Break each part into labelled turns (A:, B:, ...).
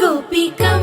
A: కుపికం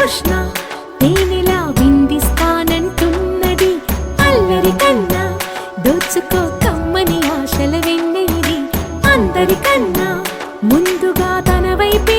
A: కృష్ణ నేనిలా విందిస్తానంటున్నది? అల్లరికన్నా దోచుకో కమ్మని ఆశల వెన్నెలిది అందరికన్నా ముందుగా తన వైపే